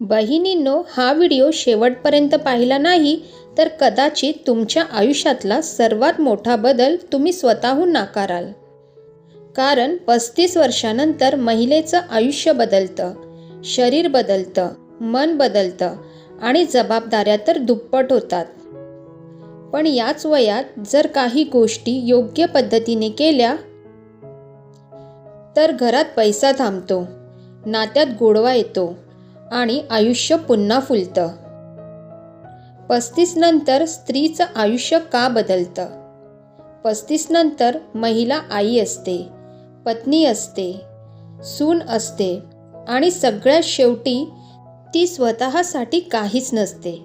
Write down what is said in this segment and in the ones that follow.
बहिणींनो हा व्हिडिओ शेवटपर्यंत पाहिला नाही तर कदाचित तुमच्या आयुष्यातला सर्वात मोठा बदल तुम्ही स्वतःहून नाकाराल. कारण पस्तीस वर्षानंतर महिलेचं आयुष्य बदलतं शरीर बदलतं मन बदलतं आणि जबाबदाऱ्या तर दुप्पट होतात. पण याच वयात जर काही गोष्टी योग्य पद्धतीने केल्या तर घरात पैसा थांबतो नात्यात गोडवा येतो आणि आयुष्य पुन्हा फुलतं. पस्तीस नंतर स्त्रीचं आयुष्य का बदलतं? पस्तीस नंतर महिला आई असते पत्नी असते सून असते आणि सगळ्यात शेवटी ती स्वतःसाठी काहीच नसते.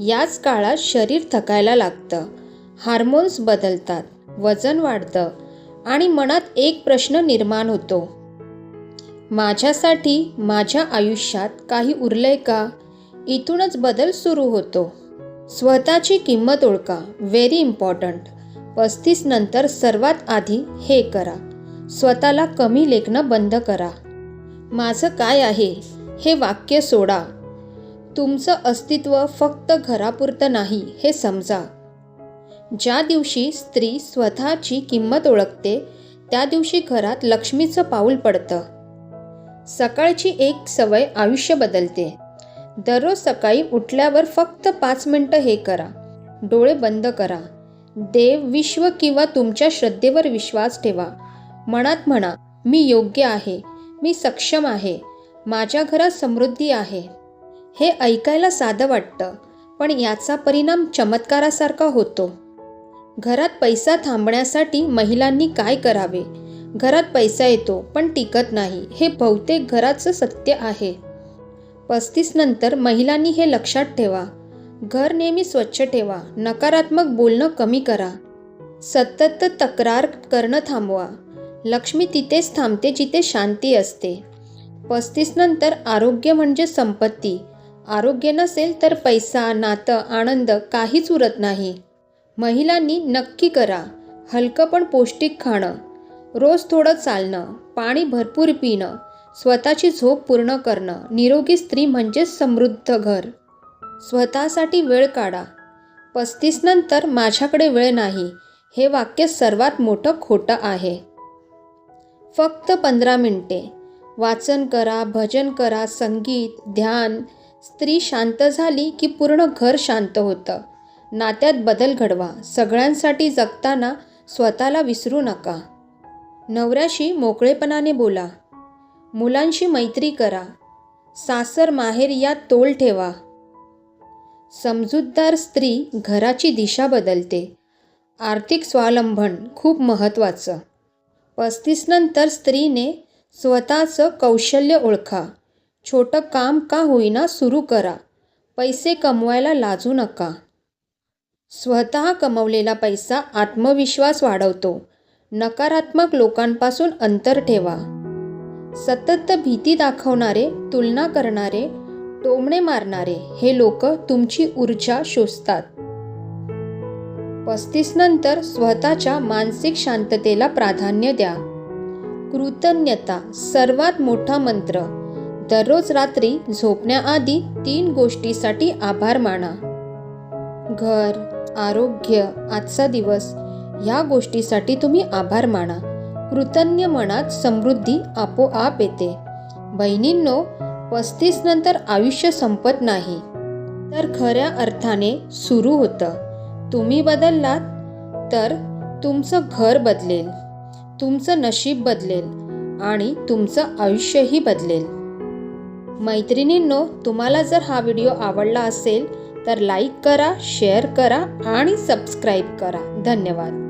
याच काळात शरीर थकायला लागतं हार्मोन्स बदलतात वजन वाढतं आणि मनात एक प्रश्न निर्माण होतो. माझ्यासाठी माझ्या आयुष्यात काही उरलंय का? इथूनच बदल सुरू होतो. स्वतःची किंमत ओळखा. व्हेरी इम्पॉर्टंट पस्तीस नंतर सर्वात आधी हे करा. स्वतःला कमी लेखणं बंद करा. माझं काय आहे? हे वाक्य सोडा. तुमचं अस्तित्व फक्त घरापुरतं नाही हे समजा. ज्या दिवशी स्त्री स्वतःची किंमत ओळखते त्या दिवशी घरात लक्ष्मीचं पाऊल पडतं. सकाळची एक सवय आयुष्य बदलते. दररोज सकाळी उठल्यावर फक्त पाच मिनटं हे करा. डोळे बंद करा. देव विश्व किंवा तुमच्या श्रद्धेवर विश्वास ठेवा. मनात म्हणा मी योग्य आहे. मी सक्षम आहे. माझ्या घरात समृद्धी आहे. हे ऐकायला साधं वाटतं पण याचा परिणाम चमत्कारासारखा होतो. घरात पैसा थांबण्यासाठी महिलांनी काय करावे? घरात पैसा येतो पण टिकत नाही. हे बहुतेक घराचं सत्य आहे. पस्तीस नंतर महिलांनी हे लक्षात ठेवा. घर नेहमी स्वच्छ ठेवा. नकारात्मक बोलणं कमी करा. सतत तक्रार करणं थांबवा. लक्ष्मी तिथेच थांबते जिथे शांती असते. पस्तीस नंतर आरोग्य म्हणजे संपत्ती. आरोग्य नसेल तर पैसा नातं आनंद काहीच उरत नाही. महिलांनी नक्की करा. हलकं पण पौष्टिक खाणं. रोज थोडं चालणं पाणी भरपूर पिणं स्वतःची झोप पूर्ण करणं निरोगी स्त्री म्हणजेच समृद्ध घर. स्वतःसाठी वेळ काढा. पस्तीस नंतर माझ्याकडे वेळ नाही हे वाक्य सर्वात मोठं खोटं आहे. फक्त पंधरा मिनटे. वाचन करा भजन करा संगीत ध्यान. स्त्री शांत झाली की पूर्ण घर शांत होतं. नात्यात बदल घडवा. सगळ्यांसाठी जगताना स्वतःला विसरू नका. नवऱ्याशी मोकळेपणाने बोला. मुलांशी मैत्री करा. सासर माहेर यात तोल ठेवा. समजूतदार स्त्री घराची दिशा बदलते. आर्थिक स्वावलंबन खूप महत्त्वाचं. पस्तीसनंतर स्त्रीने स्वतःचं कौशल्य ओळखा. छोटं काम का होईना सुरू करा. पैसे कमवायला लाजू नका. स्वतः कमवलेला पैसा आत्मविश्वास वाढवतो. नकारात्मक लोकांपासून अंतर ठेवा. सतत भीती दाखवणारे तुलना करणारे टोमणे मारणारे हे लोक तुमची ऊर्जा शोषतात. पस्तीस नंतर स्वतःच्या मानसिक शांततेला प्राधान्य द्या. कृतज्ञता सर्वात मोठा मंत्र. दररोज रात्री झोपण्याआधी तीन गोष्टीसाठी आभार माना. घर आरोग्य आजचा दिवस. ह्या गोष्टीसाठी तुम्ही आभार माना. कृतज्ञ मनात समृद्धी आपोआप येते. बहिणींनो पस्तीस नंतर आयुष्य संपत नाही. तर खऱ्या अर्थाने सुरू होतं. तुम्ही बदललात तर तुमचं घर बदलेल. तुमचं नशीब बदलेल आणि तुमचं आयुष्यही बदलेल. मैत्रिणींनो तुम्हाला जर हा व्हिडिओ आवडला असेल तर लाईक करा शेअर करा आणि सबस्क्राईब करा. धन्यवाद.